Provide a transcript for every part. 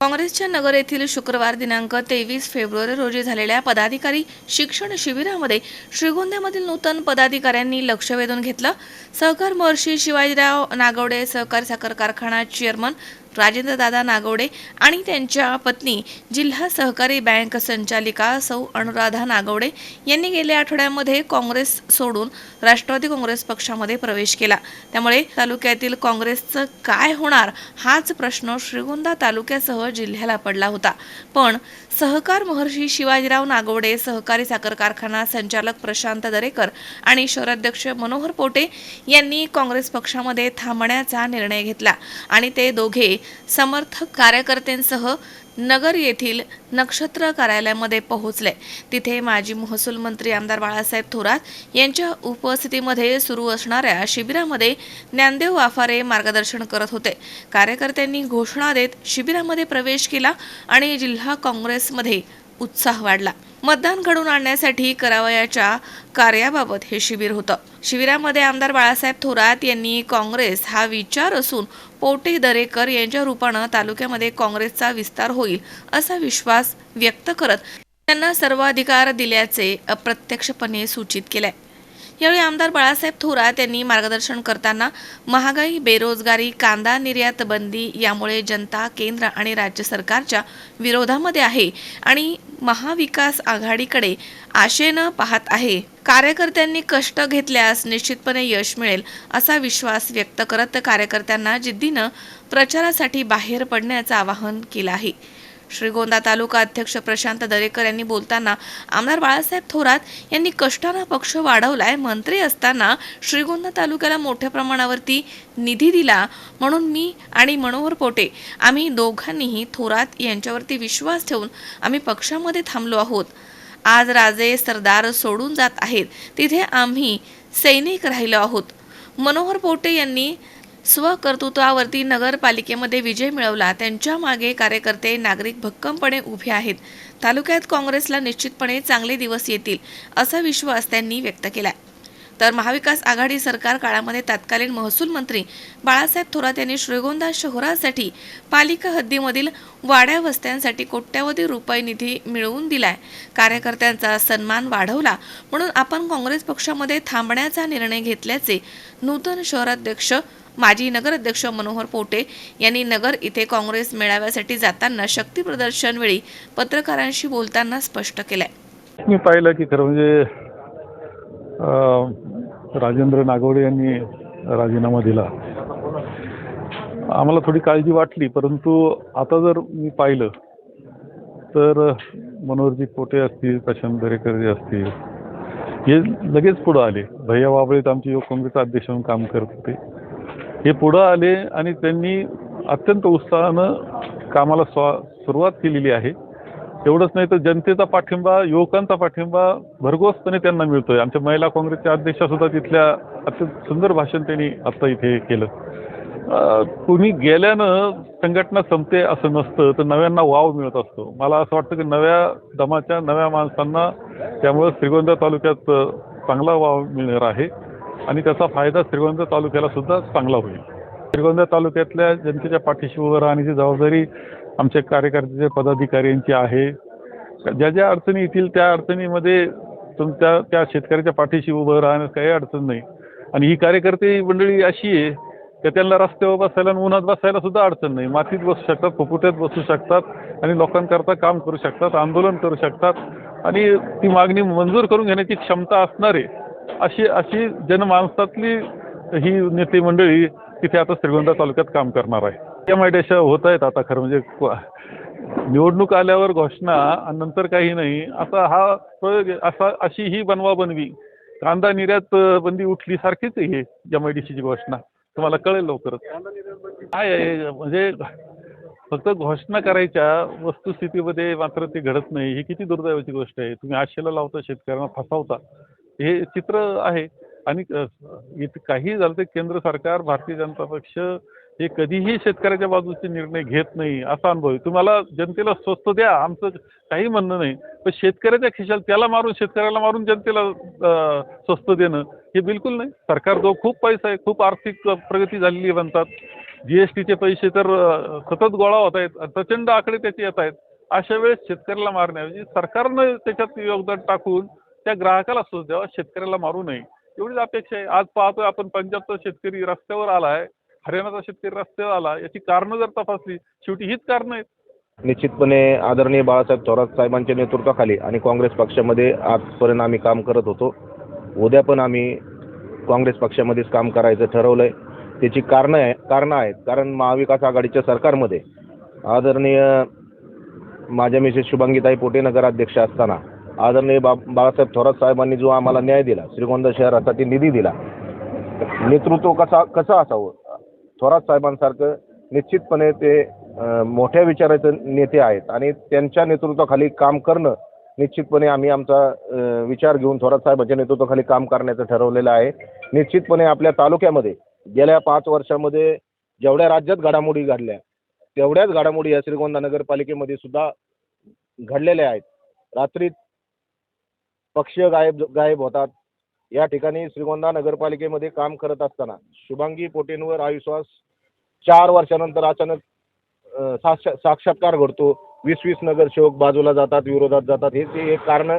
काँग्रेसच्या नगर येथील शुक्रवार दिनांक तेवीस फेब्रुवारी रोजी झालेल्या पदाधिकारी शिक्षण शिबिरामध्ये श्रीगोंद्यामधील नूतन पदाधिकाऱ्यांनी लक्ष वेधून घेतलं. सहकार महर्षी शिवाजीराव नागवडे सहकारी साखर कारखाना चेअरमन राजेंद्र दादा नागवडे आणि त्यांच्या पत्नी जिल्हा सहकारी बँक संचालिका सौ अनुराधा नागवडे यांनी गेल्या आठवड्यामध्ये काँग्रेस सोडून राष्ट्रवादी काँग्रेस पक्षामध्ये प्रवेश केला. त्यामुळे तालुक्यातील काँग्रेसचं काय होणार हाच प्रश्न श्रीगोंदा तालुक्यासह जिल्ह्याला पडला होता. पण सहकार महर्षी शिवाजीराव नागवडे सहकारी साखर कारखाना संचालक प्रशांत दरेकर आणि शहराध्यक्ष मनोहर पोटे यांनी काँग्रेस पक्षामध्ये थांबण्याचा निर्णय घेतला आणि ते दोघे समर्थक कार्यकर्त्यांसह नगर येथील नक्षत्र कार्यालयामध्ये पोहोचले. तिथे माजी महसूल मंत्री आमदार बाळासाहेब थोरात यांच्या उपस्थितीमध्ये सुरू असणाऱ्या शिबिरामध्ये ज्ञानदेव वाफारे मार्गदर्शन करत होते. कार्यकर्त्यांनी घोषणा देत शिबिरामध्ये प्रवेश केला आणि जिल्हा काँग्रेसमध्ये उत्साह वाढला. मतदान घडून आणण्यासाठी करावयाच्या कार्याबाबत हे शिबिर होतं. शिबिरामध्ये आमदार बाळासाहेब थोरात यांनी काँग्रेस हा विचार असून पोटे दरेकर यांच्या रूपानं तालुक्यामध्ये काँग्रेसचा विस्तार होईल असा विश्वास व्यक्त करत त्यांना सर्व अधिकार दिल्याचे अप्रत्यक्षपणे सूचित केलंय. यावेळी आमदार बाळासाहेब थोरात यांनी मार्गदर्शन करताना महागाई बेरोजगारी कांदा निर्यात बंदी यामुळे जनता केंद्र आणि राज्य सरकारच्या विरोधामध्ये आहे आणि महाविकास आघाडीकडे आशेनं पाहत आहे. कार्यकर्त्यांनी कष्ट घेतल्यास निश्चितपणे यश मिळेल असा विश्वास व्यक्त करत कार्यकर्त्यांना जिद्दीनं प्रचारासाठी बाहेर पडण्याचं आवाहन केलं आहे. श्रीगोंदा तालुका अध्यक्ष प्रशांत दरेकर यांनी बोलताना आमदार बाळासाहेब थोरात यांनी कष्टानं पक्ष वाढवलाय मंत्री असताना श्रीगोंदा तालुक्याला मोठ्या प्रमाणावरती निधी दिला म्हणून मी आणि मनोहर पोटे आम्ही दोघांनीही थोरात यांच्यावरती विश्वास ठेवून आम्ही पक्षामध्ये थांबलो आहोत. आज राजे सरदार सोडून जात आहेत तिथे आम्ही सैनिक राहिलो आहोत. मनोहर पोटे यांनी स्वकर्तृत्वावरती नगरपालिकेमध्ये विजय मिळवला. त्यांच्या मागे कार्यकर्ते नागरिक भक्कमपणे उभे आहेत. तालुक्यात काँग्रेसला निश्चितपणे चांगले दिवस येतील असा विश्वास त्यांनी व्यक्त केला तर महाविकास आघाडी सरकार काळामध्ये तत्कालीन महसूल मंत्री बाळासाहेब थोरात यांनी श्रीगोंदा शहरासाठी पालिका हद्दीमधील वाड्या वस्त्यांसाठी कोट्यावधी रुपये निधी मिळवून दिलाय. कार्यकर्त्यांचा सन्मान वाढवला म्हणून आपण काँग्रेस पक्षामध्ये थांबण्याचा निर्णय घेतल्याचे नूतन शहराध्यक्ष माजी नगराध्यक्ष मनोहर पोटे यांनी नगर इथे काँग्रेस मेळाव्यासाठी जाताना शक्ती प्रदर्शन वेळी पत्रकारांशी बोलताना स्पष्ट केलंय. मी पाहिलं की खरं म्हणजे अं, राजेंद्र नागवडे यांनी राजीनामा दिला. आम्हाला थोडी काळजी वाटली परंतु आता जर मी पाहिलं तर मनोहरजी पोटे असतील प्रशांत दरेकर जे असतील हे लगेच पुढं आले. भैया बाबळेत आमचे युवक काँग्रेस अध्यक्ष म्हणून काम करत होते. हे पुढं आले आणि त्यांनी अत्यंत उत्साहानं कामाला स्वा सुरुवात केलेली आहे. एवढंच नाही तर जनतेचा पाठिंबा युवकांचा पाठिंबा भरघोसपणे त्यांना मिळतोय. आमच्या महिला काँग्रेसच्या अध्यक्षा सुद्धा तिथल्या अत्यंत सुंदर भाषण त्यांनी आता इथे केलं. तुम्ही कुणी गेल्यानं संघटना संपते असं नसतं तर नव्यांना वाव मिळत असतो. मला असं वाटतं की नव्या दमाच्या नव्या माणसांना त्यामुळं श्रीगोंदा तालुक्यात चांगला वाव मिळणार आहे. आणि त्याचा फायदा श्रीगोंदा तालुक्याला सुद्धा चांगला होईल. श्रीगोंदा तालुक्यातल्या जनतेच्या पाठीशी उभं राहण्याची जबाबदारी आमच्या कार्यकर्त्याच्या पदाधिकाऱ्यांची आहे. ज्या ज्या अडचणी येतील त्या अडचणीमध्ये तुमच्या त्या शेतकऱ्याच्या पाठीशी उभं राहण्यास काही अडचण नाही. आणि ही कार्यकर्ते मंडळी अशी आहे की त्यांना रस्त्यावर बसायला आणि उन्हात बसायला सुद्धा अडचण नाही. मातीत बसू शकतात फुफुट्यात बसू शकतात आणि लोकांकरता काम करू शकतात आंदोलन करू शकतात. आणि ती मागणी मंजूर करून घेण्याची क्षमता असणारे अशी अशी जनमानसातली ही नेते मंडळी तिथे आता श्रीगोंदा तालुक्यात काम करणार आहे. एम आय डेशा होत आहेत आता खरं म्हणजे निवडणूक आल्यावर घोषणा आणि नंतर काही नाही. आता हा प्रयोग असा अशी ही बनवा बनवी कांदा निर्यात बंदी उठली सारखीच आहे हे एम आय डी सीची घोषणा. तुम्हाला कळेल लवकरच. काय आहे म्हणजे फक्त घोषणा करायच्या वस्तुस्थितीमध्ये मात्र ते घडत नाही. ही किती दुर्दैवाची गोष्ट आहे. तुम्ही आशेला लावता शेतकऱ्यांना फसवता. हे चित्र आहे. आणि इथं काही झालं तर केंद्र सरकार भारतीय जनता पक्ष हे कधीही शेतकऱ्याच्या बाजूचे निर्णय घेत नाही असा अनुभव आहे. तुम्हाला जनतेला स्वस्त द्या आमचं काही म्हणणं नाही. पण शेतकऱ्याच्या खिशाला त्याला मारून शेतकऱ्याला मारून जनतेला स्वस्त देणं हे बिलकुल नाही. सरकार जो खूप पैसा आहे खूप आर्थिक प्रगती झालेली आहे म्हणतात. जी एस टीचे पैसे तर सतत गोळा होत आहेत प्रचंड आकडे त्याचे येत आहेत. अशा वेळेस शेतकऱ्याला मारण्याऐवजी सरकारनं त्याच्यात योगदान टाकून त्या ग्राहकाला स्वस्त द्यावा शेतकऱ्याला मारू नये एवढीच अपेक्षा आहे. आज पाहतोय आपण पंजाबचा शेतकरी रस्त्यावर आला आहे हरियाणाचा शेतकरी रस्त्यावर आला याची कारणं जर तपासली शेवटी हीच कारणं आहेत. निश्चितपणे आदरणीय बाळासाहेब थोरात साहेबांच्या नेतृत्वाखाली आणि काँग्रेस पक्षामध्ये आजपर्यंत आम्ही काम करत होतो. उद्या पण आम्ही काँग्रेस पक्षामध्येच काम करायचं ठरवलं आहे त्याची कारणं आहे कारणं आहेत. कारण महाविकास आघाडीच्या सरकारमध्ये आदरणीय माझ्या मिसेस शुभांगीताई पोटेनगर अध्यक्ष असताना आदरणीय बाब बाळासाहेब थोरात साहेबांनी जो आम्हाला न्याय दिला श्रीगोंदा शहरासाठी निधी दिला नेतृत्व कसा कसं असावं? थोरात साहेबांसारखं निश्चितपणे ते मोठ्या विचाराचे नेते आहेत आणि त्यांच्या नेतृत्वाखाली काम करणं निश्चितपणे आम्ही आमचा विचार घेऊन थोरात साहेबांच्या नेतृत्वाखाली काम करण्याचं ठरवलेलं आहे. निश्चितपणे आपल्या तालुक्यामध्ये गेल्या पाच वर्षामध्ये जेवढ्या राज्यात घडामोडी घडल्या तेवढ्याच घडामोडी या श्रीगोंदा नगरपालिकेमध्ये सुद्धा घडलेल्या आहेत. रात्री पक्ष गायब गायब होतात. या ठिकाणी श्रीगोंदा नगरपालिकेमध्ये काम करत असताना शुभांगी पोटेंवर अविश्वास चार वर्षानंतर अचानक साक्ष साक्षात्कार घडतो. वीस वीस नगरसेवक बाजूला जातात विरोधात जातात. हे ते एक कारण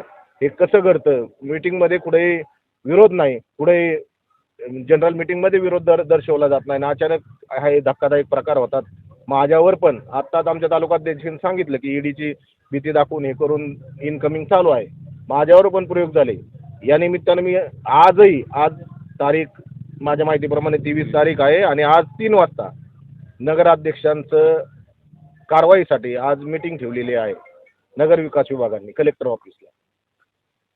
हे कसं घडतं? मीटिंगमध्ये कुठेही विरोध नाही. कुठेही जनरल मीटिंगमध्ये विरोध दर दर्शवला जात नाही. आणि अचानक हे धक्कादायक प्रकार होतात. माझ्यावर पण आत्ताच आमच्या तालुक्यात देखील सांगितलं की ईडीची भीती दाखवून हे करून इनकमिंग चालू आहे. माझ्यावर पण प्रयोग झाले. या निमित्तानं मी आजही आज तारीख माझ्या माहितीप्रमाणे तेवीस तारीख आहे आणि आज तीन वाजता नगराध्यक्षांचं कारवाईसाठी आज मीटिंग ठेवलेली आहे नगर विकास विभागाने कलेक्टर ऑफिसला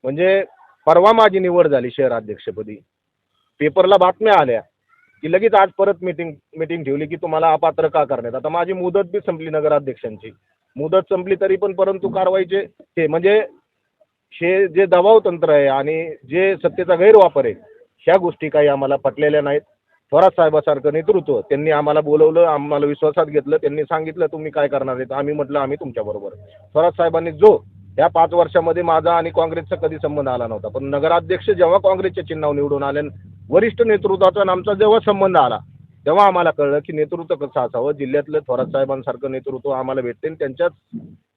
म्हणजे परवा माझी निवड झाली शहराध्यक्षपदी पेपरला बातम्या आल्या की लगेच आज परत मीटिंग मीटिंग ठेवली की तुम्हाला अपात्र का करण्यात? आता माझी मुदत बी संपली नगराध्यक्षांची. मुदत संपली तरी पण परंतु कारवाईचे हे म्हणजे हे जे दबाव तंत्र आहे आणि जे सत्तेचा गैरवापर आहे ह्या गोष्टी काही आम्हाला पटलेल्या नाहीत थोरात साहेबासारखं नेतृत्व त्यांनी आम्हाला बोलवलं आम्हाला विश्वासात घेतलं त्यांनी सांगितलं तुम्ही काय करणार आहेत आम्ही म्हटलं आम्ही तुमच्याबरोबर आहे. थोरात साहेबांनी जो या पाच वर्षामध्ये माझा आणि काँग्रेसचा कधी संबंध आला नव्हता पण नगराध्यक्ष जेव्हा काँग्रेसच्या चिन्हावर निवडून आले वरिष्ठ नेतृत्वाचा आणि आमचा जेव्हा संबंध आला तेव्हा आम्हाला कळलं की नेतृत्व कसं असावं? जिल्ह्यातलं थोरात साहेबांसारखं नेतृत्व आम्हाला भेटते आणि त्यांच्याच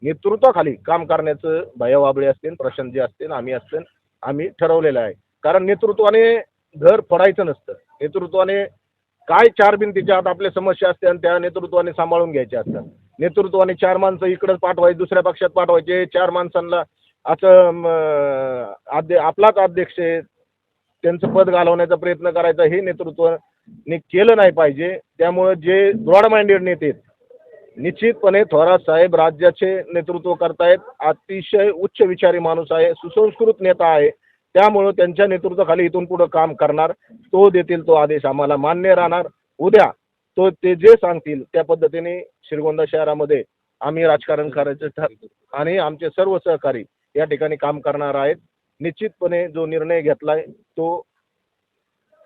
नेतृत्वाखाली काम करण्याचं भैया वाबळे असतील प्रशांतजी असतील आम्ही असतील आम्ही ठरवलेलं आहे. कारण नेतृत्वाने घर फोडायचं नसतं. नेतृत्वाने काय चार भिंतीच्या आत आपल्या समस्या असते आणि त्या नेतृत्वाने सांभाळून घ्यायच्या असतात. नेतृत्वाने चार माणसं इकडंच पाठवायचे दुसऱ्या पक्षात पाठवायचे. चार माणसांना असं आद्य आपलाच अध्यक्ष आहे. त्यांचं पद घालवण्याचा प्रयत्न करायचा हे नेतृत्व ने केलं नाही पाहिजे. त्यामुळं जे ब्रॉड माइंडेड नेते आहेत, निश्चितपणे थोरात साहेब राज्याचे नेतृत्व करतायत. अतिशय उच्च विचारी माणूस आहे सुसंस्कृत नेता आहे. त्यामुळं त्यांच्या नेतृत्वाखाली इथून पुढं काम करणार. तो देतील तो आदेश आम्हाला मान्य राहणार. उद्या तो ते जे सांगतील त्या पद्धतीने श्रीगोंदा शहरामध्ये आम्ही राजकारण करायचं ठर आणि आमचे सर्व सहकारी या ठिकाणी काम करणार आहेत. निश्चितपणे जो निर्णय घेतलाय तो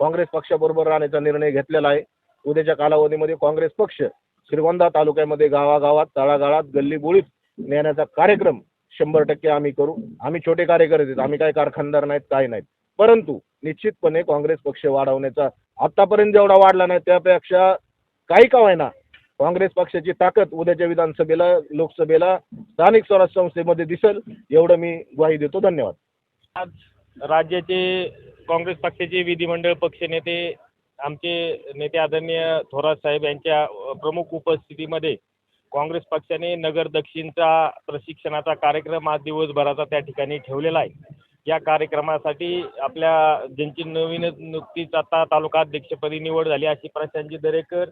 काँग्रेस पक्षाबरोबर राहण्याचा निर्णय घेतलेला आहे. उद्याच्या कालावधीमध्ये काँग्रेस पक्ष श्रीगोंदा तालुक्यामध्ये गावागावात तळागाळात गल्ली बोळीत नेण्याचा कार्यक्रम शंभर टक्के आम्ही करू. आम्ही छोटे कार्यकर्ते आहेत. आम्ही काय कारखानदार नाहीत काय नाहीत. परंतु निश्चितपणे काँग्रेस पक्ष वाढवण्याचा आतापर्यंत जेवढा वाढला नाही त्यापेक्षा काही का ना काँग्रेस पक्षाची ताकद उद्याच्या विधानसभेला लोकसभेला स्थानिक स्वराज्य संस्थेमध्ये दिसेल. एवढं मी ग्वाही देतो. धन्यवाद. आज राज्याचे काँग्रेस पक्षाचे विधिमंडळ पक्षनेते आमचे नेते आदरणीय थोरात साहेब यांच्या प्रमुख उपस्थितीमध्ये काँग्रेस पक्षाने नगर दक्षिणचा प्रशिक्षणाचा कार्यक्रम आज दिवसभराचा त्या ठिकाणी ठेवलेला आहे. या कार्यक्रमासाठी आपल्या ज्यांची नवीन नुकतीच आता तालुका अध्यक्षपदी निवड झाली अशी प्रशांतजी दरेकर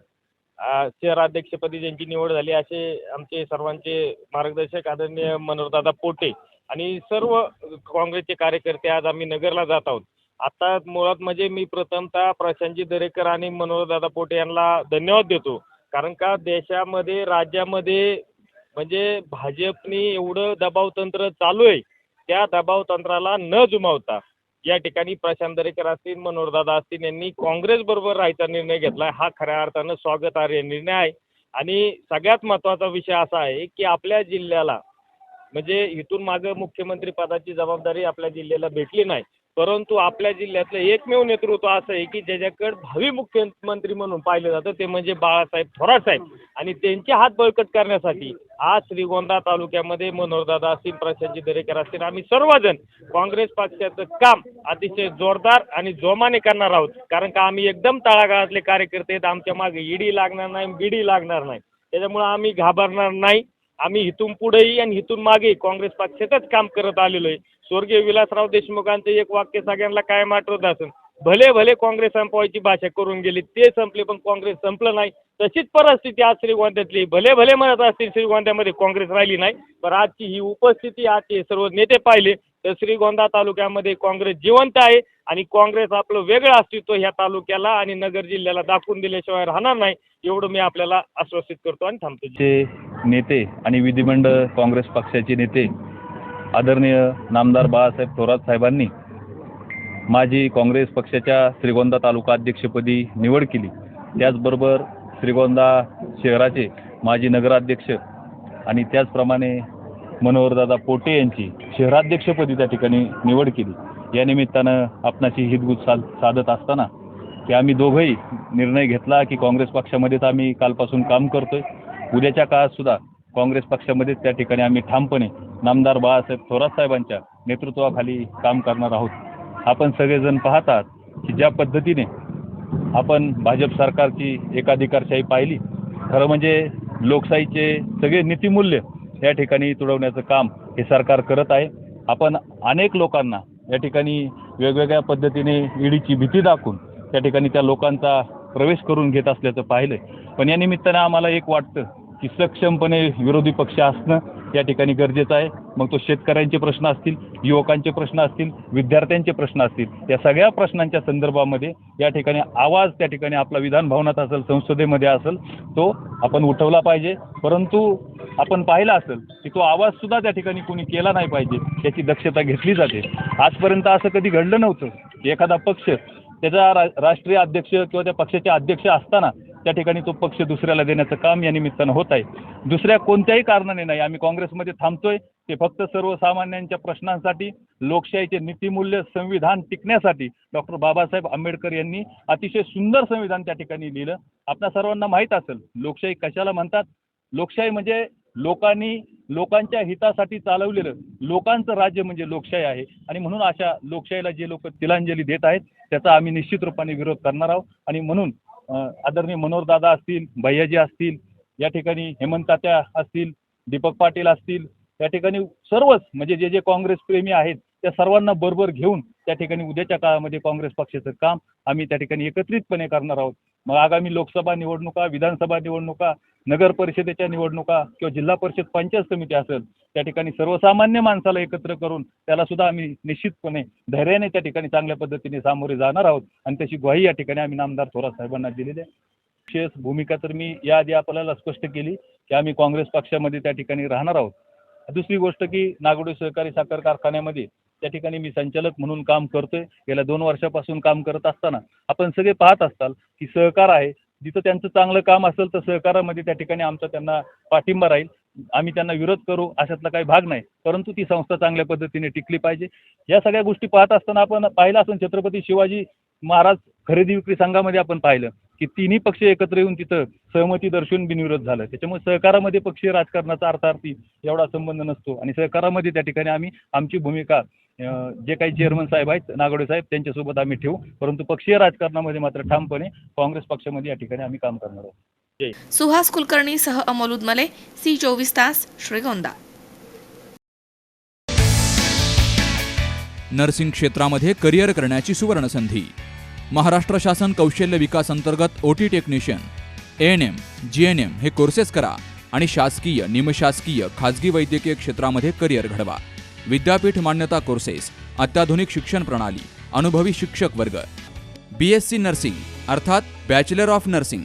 शहराध्यक्षपदी ज्यांची निवड झाली असे आमचे सर्वांचे मार्गदर्शक आदरणीय मनोहरदादा पोटे आणि सर्व काँग्रेसचे कार्यकर्ते आज आम्ही नगरला जात आहोत. आता मुळात म्हणजे मी प्रथमतः प्रशांतजी दरेकर आणि मनोहरदादा पोटे यांना धन्यवाद देतो. कारण का देशामध्ये राज्यामध्ये म्हणजे भाजपनी एवढं दबाव तंत्र चालू आहे त्या दबाव तंत्राला न जुमावता या ठिकाणी प्रशांत दरेकर असतील मनोहरदादा असतील यांनी काँग्रेस बरोबर राहायचा निर्णय घेतला हा खऱ्या अर्थानं स्वागतार्ह निर्णय आहे. आणि सगळ्यात महत्त्वाचा विषय असा आहे की आपल्या जिल्ह्याला म्हणजे इथून मागं मुख्यमंत्री पदाची जबाबदारी आपल्या जिल्ह्याला भेटली नाही. परंतु आपल्या जिल्ह्यातलं एकमेव नेतृत्व असं आहे की ज्याच्याकडे भावी मुख्यमंत्री म्हणून पाहिलं जातं ते म्हणजे बाळासाहेब थोरात साहेब आणि त्यांचे हात बळकट करण्यासाठी आज श्रीगोंदा तालुक्यामध्ये मनोहरदादा असतील प्रशांतजी दरेकर असतील. आम्ही सर्वजण काँग्रेस पक्षाचं काम अतिशय जोरदार आणि जोमाने करणार आहोत. कारण का आम्ही एकदम तळागाळातले कार्यकर्ते आहेत. आमच्या मागे ईडी लागणार नाही बीडी लागणार नाही. त्याच्यामुळं आम्ही घाबरणार नाही. आम्ही इथून पुढेही आणि इथून मागे काँग्रेस पक्षातच काम करत आलेलो आहे. स्वर्गीय विलासराव देशमुखांचं एक वाक्य सगळ्यांना कायम आठवत असेल. भले भले काँग्रेस संपवायची भाषा करून गेली ते संपले पण काँग्रेस संपलं नाही. तशीच परिस्थिती आज श्रीगोंद्यातली. भले भले म्हणत असतील श्रीगोंद्यामध्ये काँग्रेस राहिली नाही पण आजची ही उपस्थिती आजचे सर्व नेते पाहिले तर श्रीगोंदा तालुक्यामध्ये काँग्रेस जिवंत आहे आणि काँग्रेस आपलं वेगळं अस्तित्व ह्या तालुक्याला आणि नगर जिल्ह्याला दाखवून दिल्याशिवाय राहणार नाही एवढं मी आपल्याला आश्वासित करतो आणि थांबतो. जे नेते आणि विधिमंडळ काँग्रेस पक्षाचे नेते आदरणीय नामदार बाळासाहेब थोरात साहेबांनी माझी काँग्रेस पक्षाच्या श्रीगोंदा तालुका अध्यक्षपदी निवड केली. त्याचबरोबर श्रीगोंदा शहराचे माजी नगराध्यक्ष आणि त्याचप्रमाणे मनोहरदादा पोटे यांची शहराध्यक्षपदी त्या ठिकाणी निवड केली. या निमित्तानं आपणाशी हितगुज साध साधत असताना की आम्ही दोघंही निर्णय घेतला की काँग्रेस पक्षामध्येच आम्ही कालपासून काम करतोय. उद्याच्या काळात सुद्धा काँग्रेस पक्षामध्ये त्या ठिकाणी आम्ही ठामपणे नामदार बाळासाहेब थोरात साहेबांच्या नेतृत्वाखाली काम करणार आहोत. आपण सगळेजण पाहतात की ज्या पद्धतीने आपण भाजप सरकारची एकाधिकारशाही पाहिली खरं म्हणजे लोकशाहीचे सगळे नीतिमूल्य या ठिकाणी तुडवण्याचं काम हे सरकार करत आहे. आपण अनेक लोकांना या ठिकाणी वेगवेगळ्या पद्धतीने ईडीची भीती दाखवून त्या ठिकाणी त्या लोकांचा प्रवेश करून घेत असल्याचं पाहिलं पण या निमित्तानं आम्हाला एक वाटतं की सक्षमपणे विरोधी पक्ष असणं या ठिकाणी गरजेचं आहे. मग तो शेतकऱ्यांचे प्रश्न असतील युवकांचे प्रश्न असतील विद्यार्थ्यांचे प्रश्न असतील या सगळ्या प्रश्नांच्या संदर्भामध्ये या ठिकाणी आवाज त्या ठिकाणी आपला विधान भवनात असेल संसदेमध्ये असेल तो आपण उठवला पाहिजे. परंतु आपण पाहिला असेल की तो आवाजसुद्धा त्या ठिकाणी कोणी केला नाही पाहिजे याची दक्षता घेतली जाते. आजपर्यंत असं कधी घडलं नव्हतं. एखादा पक्ष त्याचा रा राष्ट्रीय अध्यक्ष किंवा त्या पक्षाचे अध्यक्ष असताना त्या ठिकाणी तो पक्ष दुसऱ्याला देण्याचं काम या निमित्तानं होत आहे. दुसऱ्या कोणत्याही कारणाने नाही. आम्ही काँग्रेसमध्ये थांबतोय. ते फक्त सर्वसामान्यांच्या प्रश्नांसाठी लोकशाहीचे नीतिमूल्य संविधान टिकण्यासाठी डॉक्टर बाबासाहेब आंबेडकर यांनी अतिशय सुंदर संविधान त्या ठिकाणी लिहिलं. आपल्या सर्वांना माहीत असेल लोकशाही कशाला म्हणतात? लोकशाही म्हणजे लोकांनी लोकांच्या हितासाठी चालवलेलं लोकांचं राज्य म्हणजे लोकशाही आहे. आणि म्हणून अशा लोकशाहीला जे लोक तिलांजली देत आहेत त्याचा आम्ही निश्चित रूपाने विरोध करणार आहोत. आणि म्हणून आदरणीय मनोहरदादा असतील भैयाजी असतील या ठिकाणी हेमंतात्या असतील दीपक पाटील असतील त्या ठिकाणी सर्वच म्हणजे जे जे काँग्रेस प्रेमी आहेत त्या सर्वांना बरोबर घेऊन त्या ठिकाणी उद्याच्या काळामध्ये काँग्रेस पक्षाचं काम आम्ही त्या ठिकाणी एकत्रितपणे करणार आहोत. मग आगामी लोकसभा निवडणुका विधानसभा निवडणुका नगर परिषदेच्या निवडणुका किंवा जिल्हा परिषद पंचायत समिती असेल त्या ठिकाणी सर्वसामान्य माणसाला एकत्र करून त्याला सुद्धा आम्ही निश्चितपणे धैर्याने त्या ठिकाणी चांगल्या पद्धतीने सामोरे जाणार आहोत. आणि त्याची ग्वाही या ठिकाणी आम्ही नामदार थोरात साहेबांना दिलेली आहे. विशेष भूमिका तर मी याआधी आपल्याला स्पष्ट केली की आम्ही काँग्रेस पक्षामध्ये त्या ठिकाणी राहणार आहोत. दुसरी गोष्ट की नागोडी सहकारी साखर कारखान्यामध्ये त्या ठिकाणी मी संचालक म्हणून काम करतोय. गेल्या दोन वर्षापासून काम करत असताना आपण सगळे पाहत असताल की सहकार आहे. जिथं त्यांचं चांगलं काम असेल तर सहकारामध्ये त्या ठिकाणी आमचा त्यांना पाठिंबा राहील. आम्ही त्यांना विरोध करू अशातला काही भाग नाही. परंतु ती संस्था चांगल्या पद्धतीने टिकली पाहिजे. या सगळ्या गोष्टी पाहत असताना आपण पाहिलं असून छत्रपती शिवाजी महाराज खरेदी विक्री संघामध्ये आपण पाहिलं की तिन्ही पक्ष एकत्र येऊन तिथं सहमती दर्शवून बिनविरोध झालं. त्याच्यामुळे सहकारामध्ये पक्षीय राजकारणाचा अर्थार्थी एवढा संबंध नसतो आणि सहकारामध्ये त्या ठिकाणी आम्ही आमची भूमिका जे काही चेअरमन साहेब आहेत नागोडे साहेब त्यांच्यासोबत आम्ही ठेवू. परंतु पक्षीय राजकारणामध्ये मात्र ठामपणे काँग्रेस पक्षामध्ये या ठिकाणी आम्ही काम करणार आहोत. सुहास कुलकर्णी सह अमोल उदमले सी चोवीस तास श्रीगोंदा. नर्सिंग क्षेत्रामध्ये करिअर करण्याची सुवर्ण संधी महाराष्ट्र शासन कौशल्य विकास अंतर्गत OT technician A N M G N M हे कोर्सेस करा आणि शासकीय निमशासकीय खाजगी वैद्यकीय क्षेत्रामध्ये करिअर घडवा. विद्यापीठ मान्यता कोर्सेस अत्याधुनिक शिक्षण प्रणाली अनुभवी शिक्षक वर्ग. बी एस सी नर्सिंग अर्थात बॅचलर ऑफ नर्सिंग.